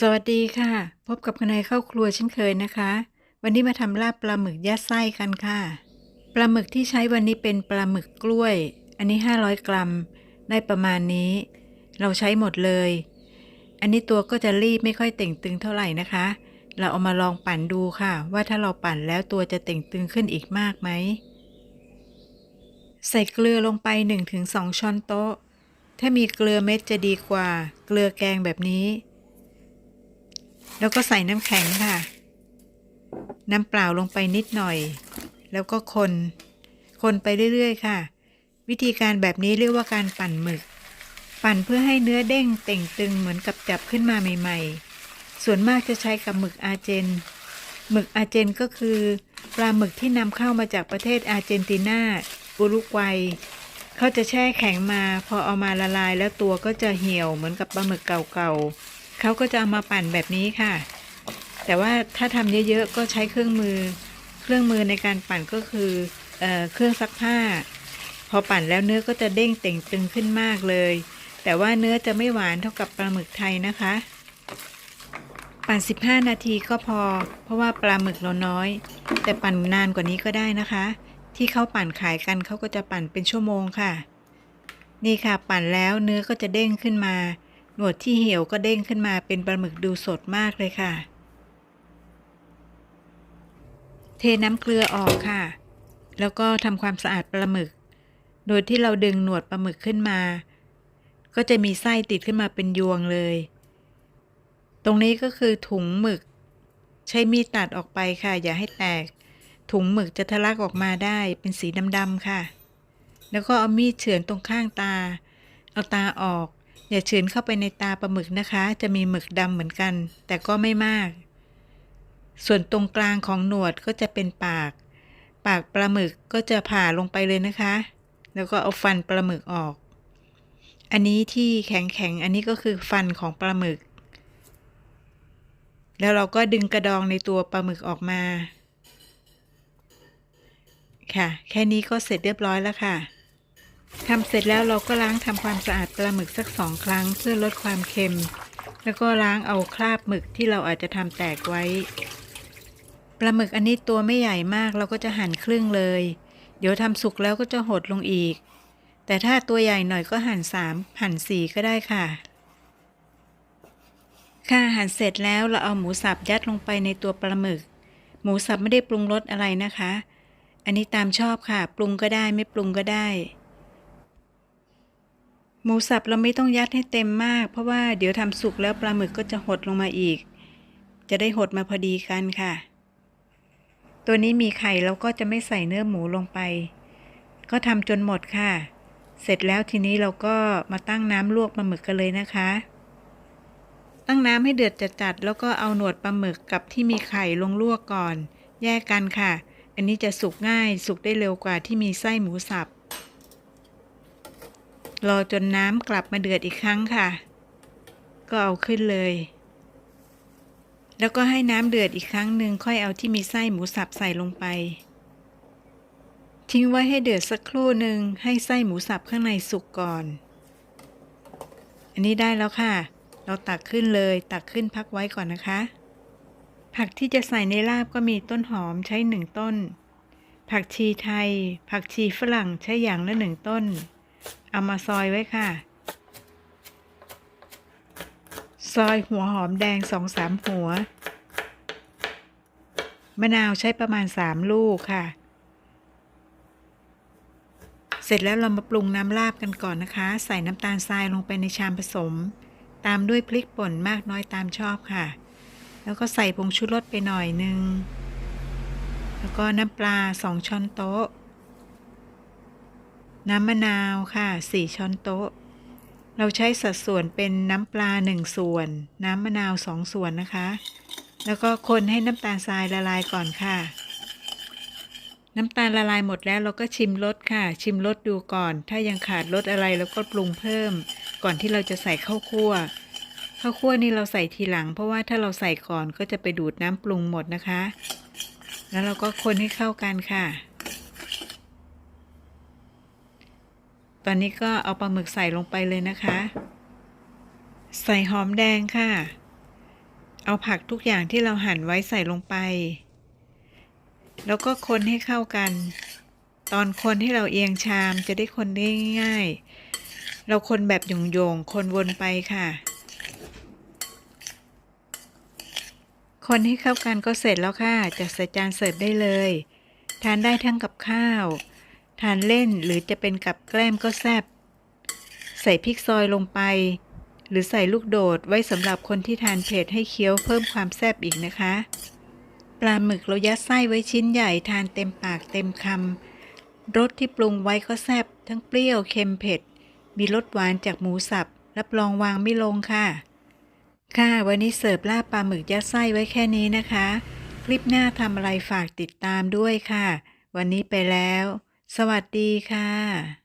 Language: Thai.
สวัสดีค่ะ พบกับคณายเข้าครัวเช่นเคยนะคะ วันนี้มาทำลาบปลาหมึกยัดไส้กันค่ะปลาหมึกที่ใช้วันนี้เป็นปลาหมึกกล้วย อันนี้ 500 กรัม ได้ประมาณนี้ เราใช้หมดเลย อันนี้ตัวก็จะรีบไม่ค่อยเต่งตึงเท่าไหร่นะคะ เราเอามาลองปั่นดูค่ะ ว่าถ้าเราปั่นแล้วตัวจะเต่งตึงขึ้นอีกมากไหมใส่เกลือลงไป 1-2 ช้อนโต๊ะ ถ้ามีเกลือเม็ดจะดีกว่า เกลือแกงแบบนี้ แล้วก็ใส่น้ำแข็งค่ะ น้ำเปล่าลงไปนิดหน่อย แล้วก็คน คนไปเรื่อยๆ ค่ะ วิธีการแบบนี้เรียกว่าการปั่นหมึก ปั่นเพื่อให้เนื้อเด้งเต่งตึงเหมือนกับจับขึ้นมาใหม่ๆ ส่วนมากจะใช้กับหมึกอาร์เจน หมึกอาร์เจนก็คือ ปลาหมึกที่นำเข้ามาจากประเทศอาร์เจนตินาอุรุกวัยเขาจะแช่แข็งมา พอเอามาละลายแล้วตัวก็จะเหี่ยวเหมือนกับปลาหมึกเก่าๆ เขาก็จะเอามาปั่นแบบนี้ค่ะ แต่ว่าถ้าทำเยอะๆก็ใช้เครื่องมือ เครื่องมือในการปั่นก็คือเออเครื่องซักผ้า พอปั่นแล้วเนื้อก็จะเด้งเต่งตึงขึ้นมากเลย แต่ว่าเนื้อจะไม่หวานเท่ากับปลาหมึกไทยนะคะ ปั่น 15 นาทีก็พอ เพราะว่าปลาหมึกเราน้อย แต่ปั่นนานกว่านี้ก็ได้นะคะ ที่เขาปั่นขายกันเขาก็จะปั่นเป็นชั่วโมงค่ะ นี่ค่ะปั่นแล้วเนื้อก็จะเด้งขึ้นมา หนวดที่เหี่ยวก็เด้งขึ้นมาเป็นปลาหมึกดูสดมากเลยค่ะ เทน้ำเกลือออกค่ะ แล้วก็ทำความสะอาดปลาหมึก โดยที่เราดึงหนวดปลาหมึกขึ้นมา ก็จะมีไส้ติดขึ้นมาเป็นยวงเลย ตรงนี้ก็คือถุงหมึก ใช้มีดตัดออกไปค่ะ อย่าให้แตก ถุงหมึกจะทะลักออกมาได้เป็นสีดำๆค่ะ แล้วก็เอามีดเฉือนตรงข้างตา เอาตาออก อย่าเฉือนเข้าไปในตาปลาหมึกนะคะ จะมีหมึกดำเหมือนกัน แต่ก็ไม่มาก ส่วนตรงกลางของหนวดก็จะเป็นปาก ปากปลาหมึกก็จะผ่าลงไปเลยนะคะ แล้วก็เอาฟันปลาหมึกออก อันนี้ที่แข็งๆอันนี้ก็คือฟันของปลาหมึก แล้วเราก็ดึงกระดองในตัวปลาหมึกออกมา ค่ะ แค่นี้ก็เสร็จเรียบร้อยแล้วค่ะ ทำเสร็จแล้วเราก็ล้างทำความสะอาดปลาหมึกสักสองครั้งเพื่อลดความเค็ม แล้วก็ล้างเอาคราบหมึกที่เราอาจจะทำแตกไว้ ปลาหมึกอันนี้ตัวไม่ใหญ่มากเราก็จะหั่นครึ่งเลย เดี๋ยวทำสุกแล้วก็จะหดลงอีก แต่ถ้าตัวใหญ่หน่อยก็หั่นสามหั่นสี่ก็ได้ค่ะ ค่ะหั่นเสร็จแล้วเราเอาหมูสับยัดลงไปในตัวปลาหมึก หมูสับไม่ได้ปรุงรสอะไรนะคะ อันนี้ตามชอบค่ะ ปรุงก็ได้ไม่ปรุงก็ได้ หมูสับเราไม่ต้องยัดให้เต็มมาก เพราะว่าเดี๋ยวทำสุกแล้วปลาหมึกก็จะหดลงมาอีก จะได้หดมาพอดีกันค่ะ ตัวนี้มีไข่เราก็จะไม่ใส่เนื้อหมูลงไป ก็ทำจนหมดค่ะ เสร็จแล้วทีนี้เราก็มาตั้งน้ำลวกปลาหมึกกันเลยนะคะ ตั้งน้ำให้เดือดจัดๆแล้วก็เอาหนวดปลาหมึกกับที่มีไข่ลงลวกก่อน แยกกันค่ะ อันนี้จะสุกง่าย สุกได้เร็วกว่าที่มีไส้หมูสับ รอจนน้ำกลับมาเดือดอีกครั้งค่ะ ก็เอาขึ้นเลย แล้วก็ให้น้ำเดือดอีกครั้งหนึ่งค่อยเอาที่มีไส้หมูสับใส่ลงไป ทิ้งไว้ให้เดือดสักครู่หนึ่งให้ไส้หมูสับข้างในสุกก่อน อันนี้ได้แล้วค่ะ เราตักขึ้นเลย ตักขึ้นพักไว้ก่อนนะคะ ผักที่จะใส่ในลาบก็มีต้นหอมใช้หนึ่งต้น ผักชีไทย ผักชีฝรั่งใช้อย่างละหนึ่งต้น เอามาซอยไว้ค่ะ ซอยหัวหอมแดงสองสามหัว มะนาวใช้ประมาณสามลูกค่ะ เสร็จแล้วเรามาปรุงน้ำลาบกันก่อนนะคะ ใส่น้ำตาลทรายลงไปในชามผสม ตามด้วยพริกป่นมากน้อยตามชอบค่ะ แล้วก็ใส่ผงชูรสไปหน่อยนึง แล้วก็น้ำปลาสองช้อนโต๊ะ น้ำมะนาวค่ะ 4 ช้อนโต๊ะ เราใช้สัดส่วนเป็นน้ำปลา 1 ส่วน น้ำมะนาว 2 ส่วนนะคะ แล้วก็คนให้น้ำตาลทรายละลายก่อนค่ะ น้ำตาลละลายหมดแล้วเราก็ชิมรสค่ะ ชิมรสดูก่อน ถ้ายังขาดรสอะไรเราก็ปรุงเพิ่ม ก่อนที่เราจะใส่ข้าวคั่ว ข้าวคั่วนี่เราใส่ทีหลัง เพราะว่าถ้าเราใส่ก่อนก็จะไปดูดน้ำปรุงหมดนะคะ แล้วเราก็คนให้เข้ากันค่ะ ตอนนี้ก็เอาปลาหมึกใส่ลงไปเลยนะคะ ใส่หอมแดงค่ะ เอาผักทุกอย่างที่เราหั่นไว้ใส่ลงไป แล้วก็คนให้เข้ากัน ตอนคนให้เราเอียงชามจะได้คนได้ง่ายๆ เราคนแบบโยงๆ คนวนไปค่ะ คนให้เข้ากันก็เสร็จแล้วค่ะจัดใส่จานเสิร์ฟได้เลย ทานได้ทั้งกับข้าว ทานเล่นหรือจะเป็นกับแกล้มก็แซ่บ ใส่พริกซอยลงไป หรือใส่ลูกโดดไว้สำหรับคนที่ทานเผ็ดให้เคี้ยวเพิ่มความแซ่บอีกนะคะ ปลาหมึกเรายัดไส้ไว้ชิ้นใหญ่ทานเต็มปากเต็มคำรสที่ปรุงไว้ก็แซ่บทั้งเปรี้ยวเค็มเผ็ด มีรสหวานจากหมูสับ รับรองวางไม่ลงค่ะ ค่ะ วันนี้เสิร์ฟลาบปลาหมึกยัดไส้ไว้แค่นี้นะคะ คลิปหน้าทำอะไรฝากติดตามด้วยค่ะ วันนี้ไปแล้ว สวัสดีค่ะ